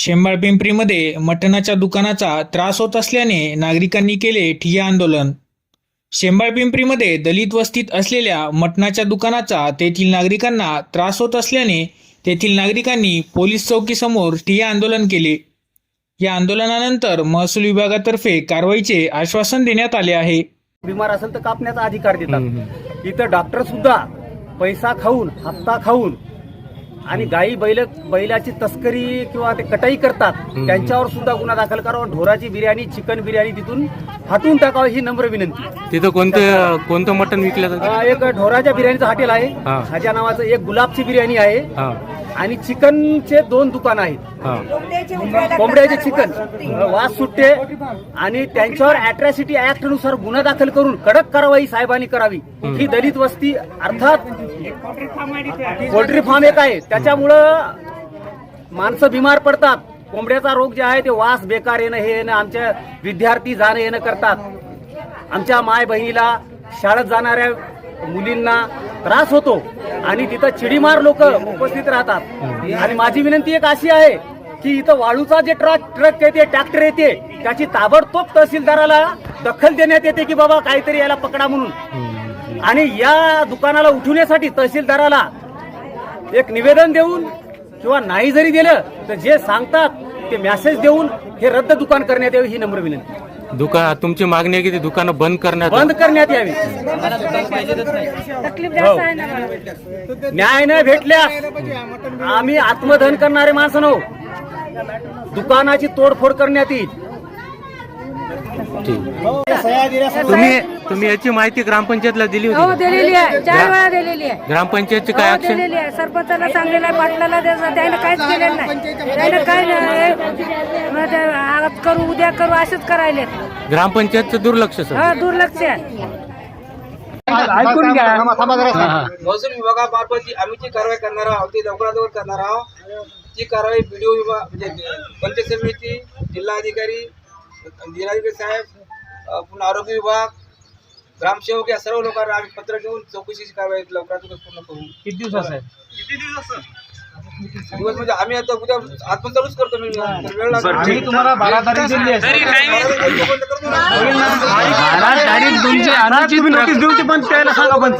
शेंबाळ पिंपरीमध्ये मटणाच्या दुकानाचा त्रास होत असल्याने नागरिकांनी केले ठिय्या आंदोलन. शेंबाळ पिंपरीमध्ये दलित वस्तीत असलेल्या मटणाच्या दुकानाचा तेथील नागरिकांना त्रास होत असल्याने तेथील नागरिकांनी पोलीस चौकीसमोर ठिय्या आंदोलन केले. या आंदोलनानंतर महसूल विभागातर्फे कारवाईचे आश्वासन देण्यात आले आहे. बिमार असेल तर कापण्याचा अधिकार देतात. इथं डॉक्टर सुद्धा पैसा खाऊन हप्ता खाऊन आणि गाई बैल बैलाची तस्करी किंवा ते कटाई करतात त्यांच्यावर सुद्धा गुन्हा दाखल करावा. ढोराची बिर्याणी चिकन बिर्याणी तिथून हटवून टाकावं ही नम्र विनंती. तिथं कोणतं कोणतं मटण विकलं जातं? एक ढोराच्या बिर्याणीचं हॉटेल आहे. हा. खाजा नावाचं एक गुलाबची बिर्याणी आहे. आणि चिकनचे दोन दुकान आहेत. कोंबड्याचे चिकन वास सुट्टे आणि त्यांच्यावर अट्रॅसिटी ऍक्टनुसार गुन्हा दाखल करून कडक कारवाई साहेबांनी करावी. ही दलित वस्ती अर्थात पोल्ट्री फार्म एक आहे. त्याच्यामुळं माणसं बिमार पडतात. कोंबड्याचा रोग जे आहे ते वास बेकार येणं हे येणं आमच्या विद्यार्थी जाणं येणं करतात. आमच्या माय बहिणीला शाळेत जाणाऱ्या मुलींना त्रास होतो आणि तिथं चिडीमार लोक उपस्थित राहतात. आणि माझी विनंती एक अशी आहे की इथं वाळूचा जे ट्रक ट्रक येते ट्रॅक्टर येते त्याची ताबडतोब तहसीलदाराला दखल देण्यात येते की बाबा काहीतरी याला पकडा म्हणून. आणि या दुकानाला उठवण्यासाठी तहसीलदाराला एक निवेदन देऊन किंवा नाही जरी दिलं तर जे सांगतात ते मेसेज देऊन हे रद्द दुकान करण्यात यावे ही नम्र विनंती. दुकान तुमची मागणी आहे की ती दुकानं बंद करण्यात बंद करण्यात यावी. मला न्याय न भेटल्यास आम्ही आत्मधन करणारे माणसं नव्हो. दुकानाची तोडफोड करण्यात येईल. तुम्ही तुम्ही याची माहिती ग्रामपंचायतला दिली हो होती? दिलेली आहे. चार वेळा दिलेली आहे. ग्रामपंचायतची काय हो ऍक्शन दिलेली आहे. सरपंचाला सांगलेलं आहे पाटलाला द्यायचं त्यानं काहीच केलेलं नाही. त्यानं काय नाही मग ते आज करू उद्या करू असेच करायले ग्रामपंचायतचं दुर्लक्ष सर. हा दुर्लक्ष आहे. ऐकून घ्या. महसूल विभागामार्फत जी आम्ही जी कारवाई करणार आहोत ती लवकरात लवकर करणार आहोत. ती कारवाई बीडीओ विभाग म्हणजे पंचायत समिती जिल्हाधिकारी जिल्हाधिकारी साहेब अ, पुन्हा आरोग्य विभाग ग्रामसेवक या सर्व लोकांना आम्ही पत्र देऊन चौकशीची कारवाई लवकरात लवकर पूर्ण करू. किती दिवसाचा आहे? दिवस म्हणजे आम्ही आता उद्या आत्म चालूच करतो. मी वेळ लागेल. तुम्हाला बारा तारीख दिली आहे. तोपर्यंत करतो ना. बारा. तारीख तुमची अनुचित नोटीस देऊ ते पण त्याला सांगा पण.